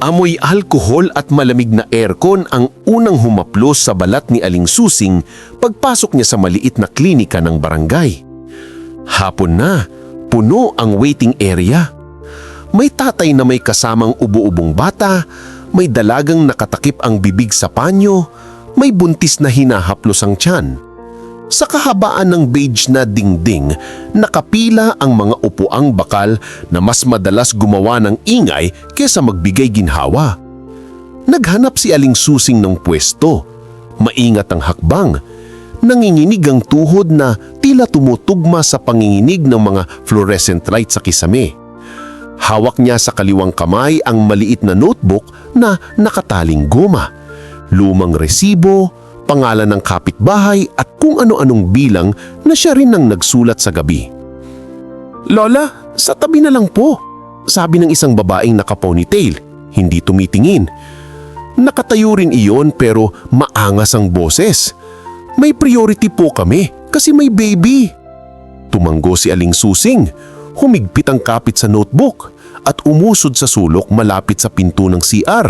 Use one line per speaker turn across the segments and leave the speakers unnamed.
Amoy alkohol at malamig na aircon ang unang humaplos sa balat ni Aling Susing pagpasok niya sa maliit na klinika ng barangay. Hapon na, puno ang waiting area. May tatay na may kasamang ubo-ubong bata, may dalagang nakatakip ang bibig sa panyo, may buntis na hinahaplos ang tiyan. Sa kahabaan ng beige na dingding, nakapila ang mga upuang bakal na mas madalas gumawa ng ingay kesa magbigay ginhawa. Naghanap si Aling Susing ng pwesto. Maingat ang hakbang. Nanginginig ang tuhod na tila tumutugma sa panginginig ng mga fluorescent light sa kisame. Hawak niya sa kaliwang kamay ang maliit na notebook na nakataling goma. Lumang resibo, pangalan ng kapitbahay at kung ano-anong bilang na siya rin ang nagsulat sa gabi. Lola, sa tabi na lang po, sabi ng isang babaeng naka-ponytail, hindi tumitingin. Nakatayo rin iyon pero maangas ang boses. May priority po kami kasi may baby. Tumanggo si Aling Susing, humigpit ang kapit sa notebook at umusod sa sulok malapit sa pinto ng CR.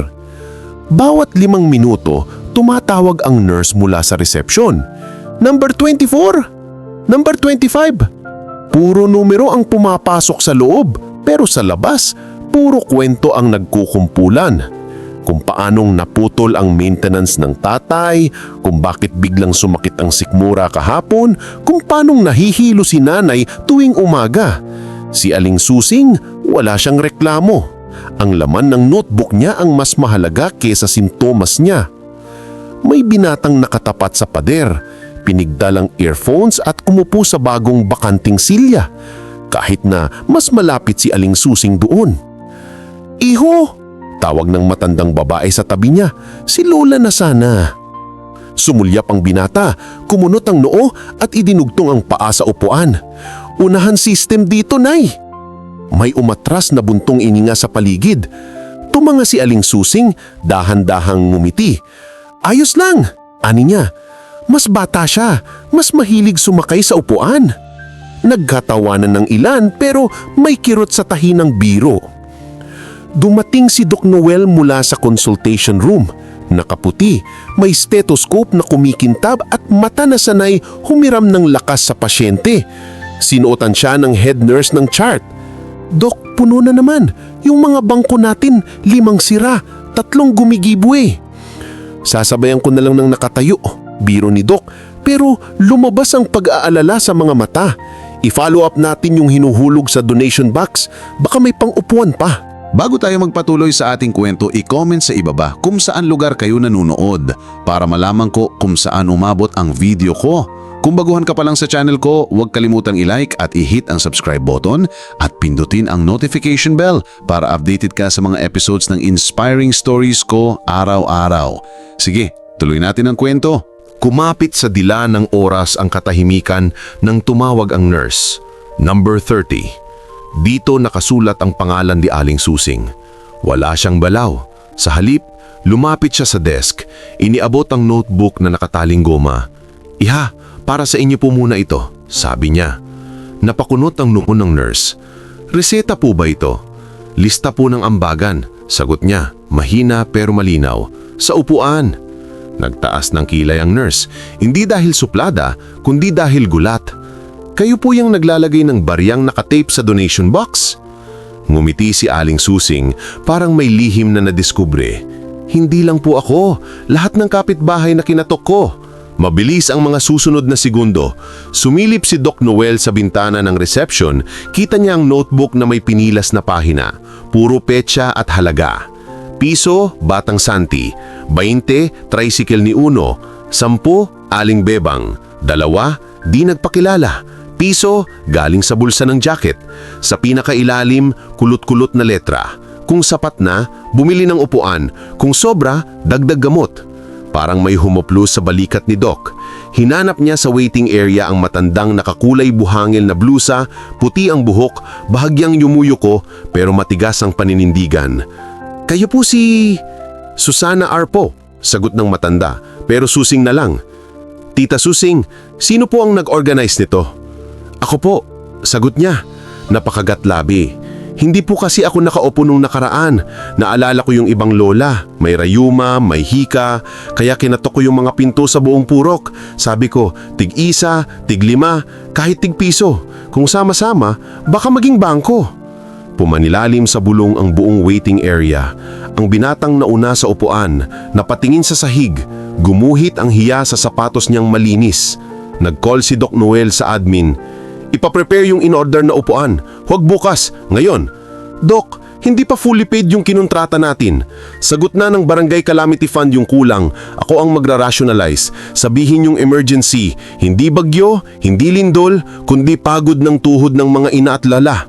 Bawat limang minuto, tumatawag ang nurse mula sa reception. Number 24! Number 25! Puro numero ang pumapasok sa loob, pero sa labas, puro kwento ang nagkukumpulan. Kung paanong naputol ang maintenance ng tatay, kung bakit biglang sumakit ang sikmura kahapon, kung paanong nahihilo si nanay tuwing umaga. Si Aling Susing, wala siyang reklamo. Ang laman ng notebook niya ang mas mahalaga kesa sintomas niya. May binatang nakatapat sa pader, pinigdal ang earphones at umupo sa bagong bakanting silya. Kahit na mas malapit si Aling Susing doon. Iho! Tawag ng matandang babae sa tabi niya. Si Lola na sana. Sumulyap ang binata, kumunot ang noo at idinugtong ang paa sa upuan. Unahan system dito, Nay! May umatras na buntong ininga sa paligid. Tumanga si Aling Susing, dahan-dahang ngumiti. Ayos lang, ani niya. Mas bata siya, mas mahilig sumakay sa upuan. Nagkatawanan ng ilan pero may kirot sa tahi ng biro. Dumating si Doc Noel mula sa consultation room. Nakaputi, may stethoscope na kumikintab at mata na sanay humiram ng lakas sa pasyente. Sinuotan siya ng head nurse ng chart. Dok, puno na naman. Yung mga bangko natin, limang sira, tatlong gumigibo eh. Sasabayan ko na lang ng nakatayo, biro ni Doc, pero lumabas ang pag-aalala sa mga mata. I-follow up natin yung hinuhulog sa donation box, baka may pang-upuan pa.
Bago tayo magpatuloy sa ating kwento, i-comment sa ibaba kung saan lugar kayo nanonood para malaman ko kung saan umabot ang video ko. Kung baguhan ka pa lang sa channel ko, huwag kalimutang i-like at i-hit ang subscribe button at pindutin ang notification bell para updated ka sa mga episodes ng inspiring stories ko araw-araw. Sige, tuloy natin ang kwento.
Kumapit sa dila ng oras ang katahimikan nang tumawag ang nurse. Number 30. Dito nakasulat ang pangalan ni Aling Susing. Wala siyang balaw. Sa halip, lumapit siya sa desk. Iniabot ang notebook na nakataling goma. Iha, para sa inyo po muna ito, sabi niya. Napakunot ang noo ng nurse. Reseta po ba ito? Lista po ng ambagan. Sagot niya, mahina pero malinaw. Sa upuan. Nagtaas ng kilay ang nurse. Hindi dahil suplada, kundi dahil gulat. Kayo po yung naglalagay ng baryang nakatape sa donation box? Ngumiti si Aling Susing, parang may lihim na nadiskubre. Hindi lang po ako, lahat ng kapitbahay na kinatok ko. Mabilis ang mga susunod na segundo. Sumilip si Doc Noel sa bintana ng reception, kita niya ang notebook na may pinilas na pahina. Puro petsa at halaga. Piso, Batang Santi. 20, Tricycle ni Uno. 10, Aling Bebang. Dalawa, di nagpakilala. Piso, galing sa bulsa ng jacket. Sa pinakailalim, kulot-kulot na letra. Kung sapat na, bumili ng upuan. Kung sobra, dagdag gamot. Parang may humoplos sa balikat ni Doc. Hinanap niya sa waiting area ang matandang nakakulay buhangil na blusa, puti ang buhok, bahagyang yumuyuko pero matigas ang paninindigan. Kayo po si... Susana Arpo, sagot ng matanda, pero susing na lang. Tita Susing, sino po ang nag-organize nito? Ako po, sagot niya. Napakagat labi. Hindi po kasi ako nakaupo nung nakaraan. Naalala ko yung ibang lola. May rayuma, may hika. Kaya kinatok ko yung mga pinto sa buong purok. Sabi ko, tig isa, tig lima, kahit tig piso. Kung sama-sama, baka maging bangko. Pumanilalim sa bulong ang buong waiting area. Ang binatang nauna sa upuan, napatingin sa sahig, gumuhit ang hiya sa sapatos niyang malinis. Nag-call si Doc Noel sa admin. Ipaprepare yung in-order na upuan. Huwag bukas, ngayon. Doc, hindi pa fully paid yung kinontrata natin. Sagot na ng Barangay Calamity Fund yung kulang. Ako ang magra-rationalize. Sabihin yung emergency. Hindi bagyo, hindi lindol, kundi pagod ng tuhod ng mga ina at lala.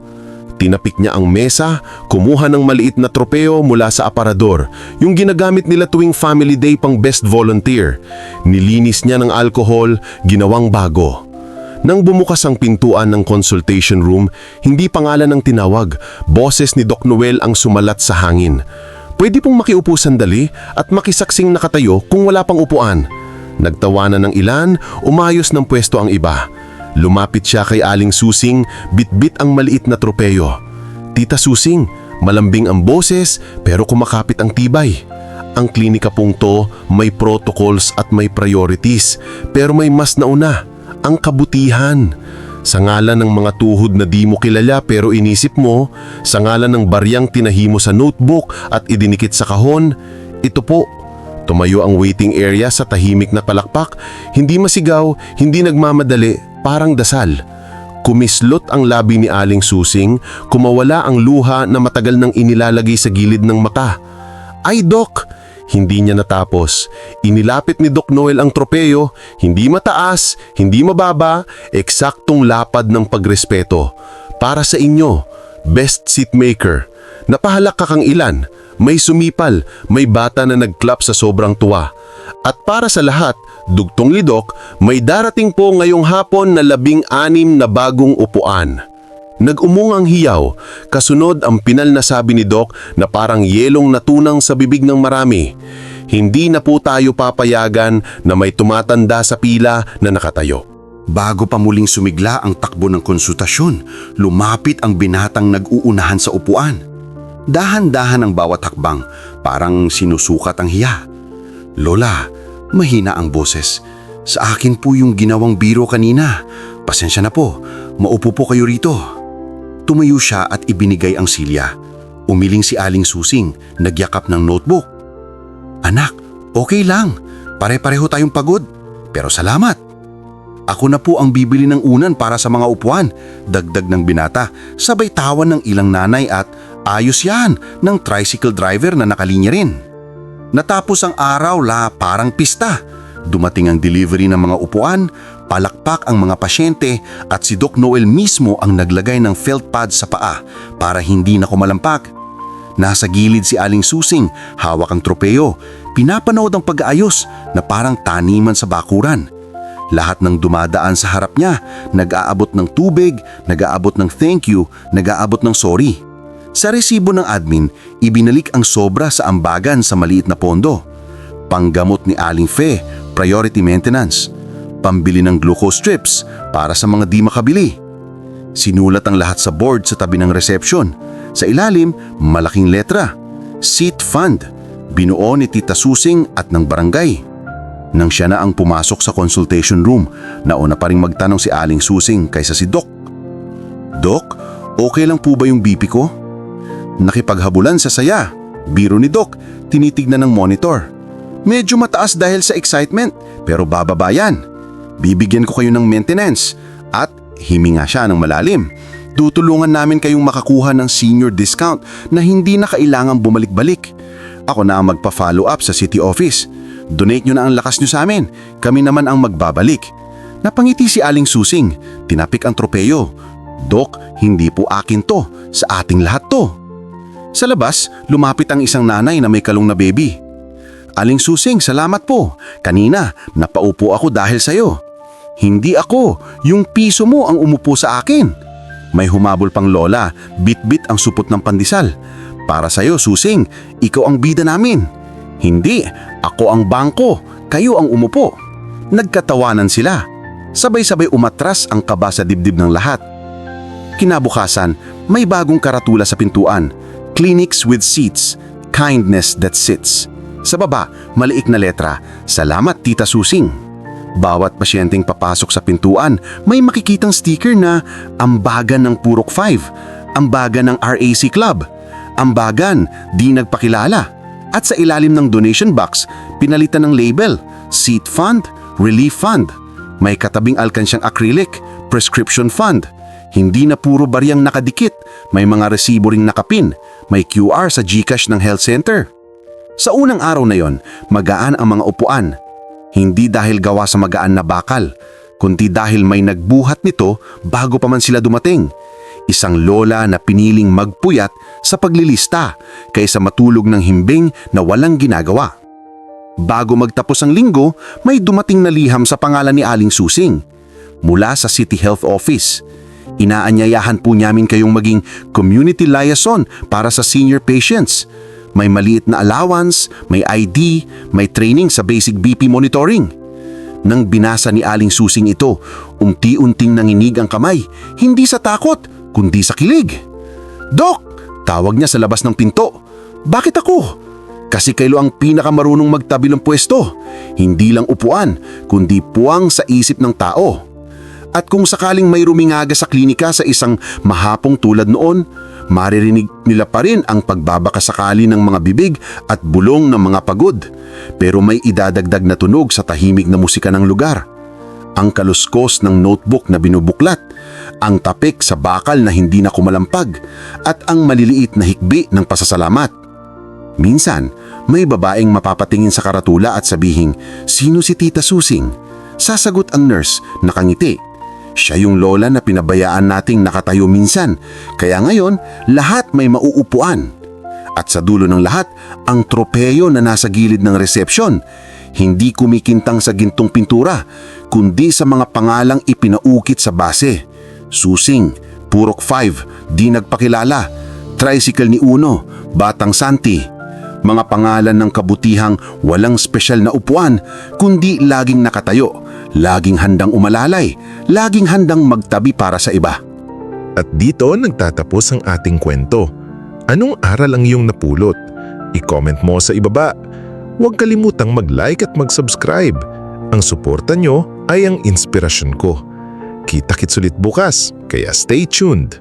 Tinapik niya ang mesa, kumuha ng maliit na tropeo mula sa aparador, yung ginagamit nila tuwing family day pang best volunteer. Nilinis niya ng alcohol, ginawang bago. Nang bumukas ang pintuan ng consultation room, hindi pangalan ang tinawag, boses ni Doc Noel ang sumalat sa hangin. Pwede pong makiupo sandali at makisaksing nakatayo kung wala pang upuan. Nagtawanan ng ilan, umayos ng pwesto ang iba. Lumapit siya kay Aling Susing, bitbit ang maliit na tropeyo. Tita Susing, malambing ang boses pero kumakapit ang tibay. Ang klinika pong to may protocols at may priorities pero may mas nauna, ang kabutihan. Sa ngalan ng mga tuhod na di mo kilala pero inisip mo, sa ngalan ng baryang tinahimo sa notebook at idinikit sa kahon, ito po, Tumayo ang waiting area sa tahimik na palakpak, hindi masigaw, hindi nagmamadali, parang dasal. Kumislot ang labi ni Aling Susing, kumawala ang luha na matagal nang inilalagay sa gilid ng mata. Ay, Dok! Hindi niya natapos. Inilapit ni Doc Noel ang tropeyo, hindi mataas, hindi mababa, eksaktong lapad ng pagrespeto. Para sa inyo, best seatmaker. Napahalak ka kang ilan, may sumipal, may bata na nagklap sa sobrang tuwa. At para sa lahat, dugtong lidok, may darating po ngayong hapon na labing anim na bagong upuan. Nag-umung ang hiyaw, kasunod ang pinal na sabi ni Doc na parang yelong natunang sa bibig ng marami. Hindi na po tayo papayagan na may tumatanda sa pila na nakatayo.
Bago pa muling sumigla ang takbo ng konsultasyon, lumapit ang binatang nag-uunahan sa upuan. Dahan-dahan ang bawat hakbang, parang sinusukat ang hiya. Lola, mahina ang boses. Sa akin po yung ginawang biro kanina. Pasensya na po, maupo po kayo rito. Tumayo siya at ibinigay ang silya. Umiling si Aling Susing, nagyakap ng notebook. Anak, okay lang. Pare-pareho tayong pagod. Pero salamat. Ako na po ang bibili ng unan para sa mga upuan. Dagdag ng binata, sabay tawan ng ilang nanay at ayos yan ng tricycle driver na nakalinya rin. Natapos ang araw la parang pista. Dumating ang delivery ng mga upuan, palakpak ang mga pasyente at si Doc Noel mismo ang naglagay ng felt pad sa paa para hindi na kumalampak. Nasa gilid si Aling Susing, hawak ang tropeo, pinapanood ang pag-aayos na parang taniman sa bakuran. Lahat ng dumadaan sa harap niya, nag-aabot ng tubig, nag-aabot ng thank you, nag-aabot ng sorry. Sa resibo ng admin, ibinalik ang sobra sa ambagan sa maliit na pondo. Panggamot ni Aling Fe, priority maintenance. Pambili ng glucose strips para sa mga di makabili. Sinulat ang lahat sa board sa tabi ng reception. Sa ilalim, malaking letra. Seat Fund. Binuo ni Tita Susing at ng barangay. Nang siya na ang pumasok sa consultation room, nauna pa rin magtanong si Aling Susing kaysa si Doc. Doc, okay lang po ba yung BP ko? Nakipaghabulan sa saya. Biro ni Doc, tinitignan ng monitor. Medyo mataas dahil sa excitement, pero bababa yan. Bibigyan ko kayo ng maintenance at himinga siya ng malalim. Tutulungan namin kayong makakuha ng senior discount na hindi na kailangang bumalik-balik. Ako na ang magpa-follow up sa city office. Donate nyo na ang lakas nyo sa amin. Kami naman ang magbabalik. Napangiti si Aling Susing. Tinapik ang tropeyo. Dok, hindi po akin to. Sa ating lahat to. Sa labas, lumapit ang isang nanay na may kalong na baby. Aling Susing, salamat po. Kanina, napaupo ako dahil sa'yo. Hindi ako, yung piso mo ang umupo sa akin. May humabol pang lola, bit-bit ang supot ng pandesal. Para sa'yo, Susing, ikaw ang bida namin. Hindi, ako ang bangko, kayo ang umupo. Nagkatawanan sila. Sabay-sabay umatras ang kaba sa dibdib ng lahat. Kinabukasan, May bagong karatula sa pintuan. Clinics with seats. Kindness that sits. Sa baba, maliik na letra. Salamat, Tita Susing. Bawat pasyenteng papasok sa pintuan, may makikitang sticker na Ambagan ng Purok 5, Ambagan ng RAC Club, Ambagan, di nagpakilala. At sa ilalim ng donation box, pinalitan ng label, Seat Fund, Relief Fund. May katabing alkansyang acrylic, Prescription Fund. Hindi na puro bariyang nakadikit, may mga resibo ring nakapin, may QR sa GCash ng health center. Sa unang araw na yon, magaan ang mga upuan. Hindi dahil gawa sa magaan na bakal, kundi dahil may nagbuhat nito bago pa man sila dumating. Isang lola na piniling magpuyat sa paglilista kaysa matulog ng himbing na walang ginagawa. Bago magtapos ang linggo, may dumating na liham sa pangalan ni Aling Susing mula sa City Health Office. Inaanyayahan po namin kayong maging community liaison para sa senior patients. May maliit na allowance, may ID, may training sa basic BP monitoring. Nang binasa ni Aling Susing ito, unti-unting nanginig ang kamay, hindi sa takot, kundi sa kilig. Dok! Tawag niya sa labas ng pinto. Bakit ako? Kasi kayo ang pinakamarunong magtabi ng pwesto. Hindi lang upuan, kundi puwang sa isip ng tao. At kung sakaling may rumingaga sa klinika sa isang mahapong tulad noon, maririnig nila pa rin ang pagbabakasakali ng mga bibig at bulong ng mga pagod. Pero may idadagdag na tunog sa tahimik na musika ng lugar. Ang kaluskos ng notebook na binubuklat, ang tapik sa bakal na hindi na kumalampag, at ang maliliit na hikbi ng pasasalamat. Minsan, may babaeng mapapatingin sa karatula at sabihing, Sino si Tita Susing? Sasagot ang nurse, nakangiti. Siya yung lola na pinabayaan nating nakatayo minsan, kaya ngayon lahat may mauupuan. At sa dulo ng lahat, ang tropeyo na nasa gilid ng resepsyon, hindi kumikintang sa gintong pintura, kundi sa mga pangalang ipinaukit sa base. Susing, Purok 5, Di Nagpakilala, Tricycle ni Uno, Batang Santi, mga pangalan ng kabutihang walang espesyal na upuan, kundi laging nakatayo, laging handang umalalay, laging handang magtabi para sa iba.
At dito nagtatapos ang ating kwento. Anong aral ang iyong napulot? I-comment mo sa ibaba. Huwag kalimutang mag-like at mag-subscribe. Ang suporta nyo ay ang inspirasyon ko. Kita-kits ulit bukas, kaya stay tuned.